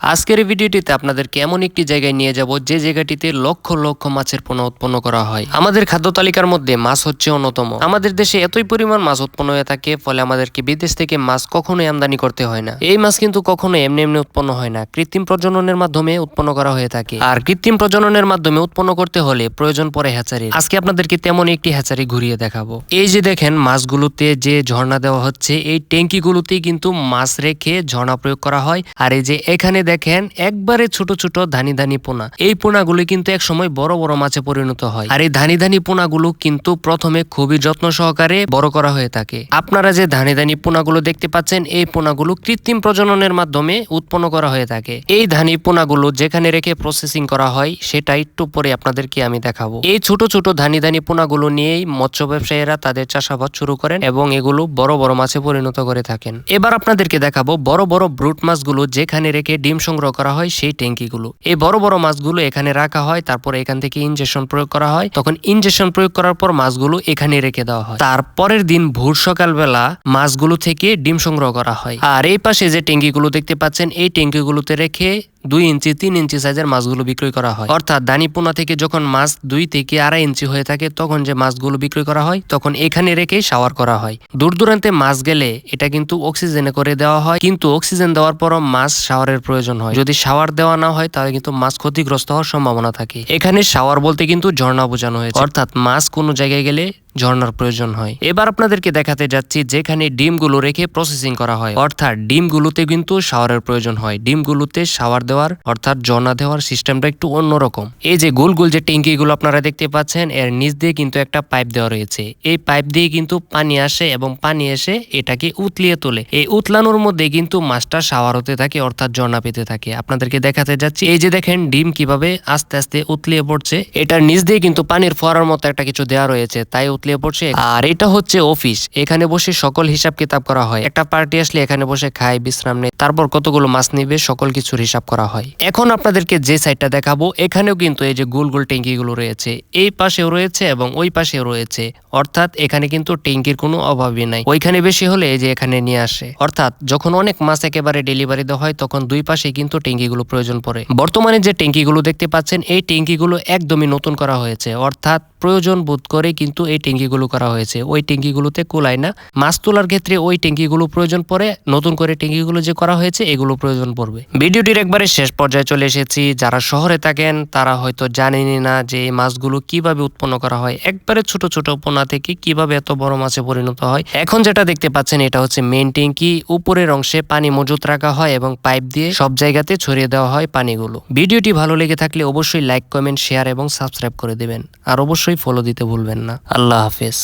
আজকের ভিডিওটিতে আপনাদেরকে এমন একটি জায়গায় নিয়ে যাব যে জায়গাটিতে লক্ষ লক্ষ মাছের পোনা উৎপন্ন করা হয়। আমাদের খাদ্য তালিকার মধ্যে মাছ হচ্ছে অন্যতম। আমাদের দেশে এতই পরিমাণ মাছ উৎপন্ন হয়ে থাকে, ফলে আমাদেরকে বিদেশ থেকে মাছ কখনোই আমদানি করতে হয় না। এই মাছ কিন্তু কখনো এমনি এমনি উৎপন্ন হয় না। কৃত্রিম প্রজননের মাধ্যমে উৎপন্ন করা হয়ে থাকে। আর কৃত্রিম প্রজননের মাধ্যমে উৎপন্ন করতে হলে প্রয়োজন পড়ে হ্যাচারি আজকে আপনাদেরকে তেমন একটি হ্যাচারি ঘুরিয়ে দেখাবো। এই যে দেখেন, মাছগুলোতে যে ঝর্ণা দেওয়া হচ্ছে, এই ট্যাঙ্কিগুলোতেই কিন্তু মাছ রেখে ঝর্ণা প্রয়োগ করা হয়। আর এই যে এখানে দেখেন, একবারে ছোট ছোট ধানি ধানি পোনা। এই পোনাগুলো কিন্তু এক সময় বড় বড় মাছে পরিণত হয়। আর এই ধানি ধানি পোনাগুলো কিন্তু প্রথমে খুবই যত্ন সহকারে বড় করা হয়ে থাকে। আপনারা যে ধানি ধানি পোনাগুলো দেখতে পাচ্ছেন, এই পোনাগুলো কৃত্রিম প্রজননের মাধ্যমে উৎপন্ন করা হয়ে থাকে। এই ধানি পোনাগুলো যেখানে রেখে প্রসেসিং করা হয়, সেটা একটু পরে আপনাদেরকে আমি দেখাবো। এই ছোট ছোট ধানি ধানি পোনাগুলো নিয়েই মৎস্য ব্যবসায়ীরা তাদের চাষাবাদ শুরু করেন এবং এগুলো বড় বড় মাছে পরিণত করে থাকেন। এবার আপনাদেরকে দেখাবো বড় বড় ব্রুট মাছগুলো যেখানে রেখে ডিম সংগ্রহ করা হয় সেই ট্যাঙ্কিগুলো। এই বড় বড় মাছগুলো এখানে রাখা হয়, তারপর এখান থেকে ইনজেকশন প্রয়োগ করা হয়। তখন ইনজেকশন প্রয়োগ করার পর মাছগুলো এখানে রেখে দেওয়া হয়। তারপরের দিন ভোর সকালবেলা মাছগুলো থেকে ডিম সংগ্রহ করা হয়। আর এই পাশে যে ট্যাঙ্কিগুলো দেখতে পাচ্ছেন, এই ট্যাঙ্কিগুলোতে রেখে দুই ইঞ্চি, তিন ইঞ্চি সাইজের মাছগুলো বিক্রয় করা হয়। অর্থাৎ দানিপোনা থেকে যখন মাছ দুই থেকে আড়াই ইঞ্চি হয়ে থাকে, তখন যে মাছগুলো বিক্রয় করা হয়, তখন এখানে রেখেই শাওয়ার করা হয়। দূর দূরান্তে মাছ গেলে এটা কিন্তু অক্সিজেনে করে দেওয়া হয়, কিন্তু অক্সিজেন দেওয়ার পরও মাছ শাওয়ারের প্রয়োজন হয়। যদি শাওয়ার দেওয়া না হয়, তাহলে কিন্তু মাছ ক্ষতিগ্রস্ত হওয়ার সম্ভাবনা থাকে। এখানে শাওয়ার বলতে কিন্তু ঝর্ণা বোঝানো হয়েছে। অর্থাৎ মাছ কোনো জায়গায় গেলে ঝর্ণার প্রয়োজন হয়। এবার আপনাদেরকে দেখাতে যাচ্ছি যেখানে ডিমগুলো রেখে প্রসেসিং করা হয়। অর্থাৎ ডিমগুলোতে কিন্তু শাওয়ারের প্রয়োজন হয়। ডিমগুলোতে শাওয়ার দেওয়ার অর্থাৎ ঝর্ণা দেওয়ার সিস্টেমটা একটু অন্যরকম। এই যে গোল গোল যে ট্যাঙ্কিগুলো আপনারা দেখতে পাচ্ছেন, এর নিচ দিয়ে কিন্তু একটা পাইপ দেওয়া রয়েছে। এই পাইপ দিয়ে কিন্তু পানি আসে এবং পানি এসে এটাকে উতলিয়ে তোলে। এই উতলানোর মধ্যে কিন্তু মাছটা শাওয়ার হতে থাকে, অর্থাৎ ঝর্ণা পেতে থাকে। আপনাদেরকে দেখাতে যাচ্ছি, এই যে দেখেন ডিম কীভাবে আস্তে আস্তে উতলিয়ে পড়ছে। এটার নিচ দিয়ে কিন্তু পানির ফোয়ারার মতো একটা কিছু দেওয়া রয়েছে, তাই উতলিয়ে পড়ছে। আর এটা হচ্ছে অফিস। এখানে বসে সকল হিসাব কিতাব করা হয়। একটা পার্টি আসলে এখানে বসে খায়, বিশ্রাম নেয়। তারপর কতগুলো মাছ নিবে, সকল কিছুর হিসাব করা হয়। এখন আপনাদেরকে যে সাইডটা দেখাবো, এখানেও কিন্তু এই যে গোল গোল ট্যাঙ্কি গুলো রয়েছে। এই পাশেও রয়েছে এবং ওই পাশেও রয়েছে। অর্থাৎ এখানে কিন্তু ট্যাঙ্কির কোনো অভাবই নাই। ওইখানে বেশি হলে এই যে এখানে নিয়ে আসে। অর্থাৎ যখন অনেক মাছ একেবারে ডেলিভারি দেওয়া হয়, তখন দুই পাশে কিন্তু ট্যাঙ্কিগুলো প্রয়োজন পড়ে। বর্তমানে যে ট্যাঙ্কিগুলো দেখতে পাচ্ছেন, এই ট্যাঙ্কিগুলো একদমই নতুন করা হয়েছে। অর্থাৎ প্রয়োজন বোধ করে কিন্তু এই ট্যাঙ্কিগুলো করা হয়েছে। ওই ট্যাঙ্কিগুলোতে কুলায় না। মাছ তোলার ক্ষেত্রে ওই ট্যাঙ্কিগুলো প্রয়োজন পড়ে। নতুন করে ট্যাঙ্কিগুলো যে করা হয়েছে, এগুলো প্রয়োজন পড়বে। ভিডিওটির একবারে শেষ পর্যায়ে চলে এসেছি। যারা শহরে থাকেন, তারা হয়তো জানেনই না যে এই মাছগুলো কীভাবে উৎপন্ন করা হয়। একবারে ছোট ছোট পোনা থেকে কীভাবে এত বড় মাছে পরিণত হয়। এখন যেটা দেখতে পাচ্ছেন, এটা হচ্ছে মেন ট্যাঙ্কি উপরের অংশে পানি মজুত রাখা হয় এবং পাইপ দিয়ে সব জায়গাতে ছড়িয়ে দেওয়া হয় পানিগুলো। ভিডিওটি ভালো লেগে থাকলে অবশ্যই লাইক, কমেন্ট শেয়ার এবং সাবস্ক্রাইব করে দেবেন। আর অবশ্যই ফলো দিতে ভুলবেন না। আল্লাহ হাফেজ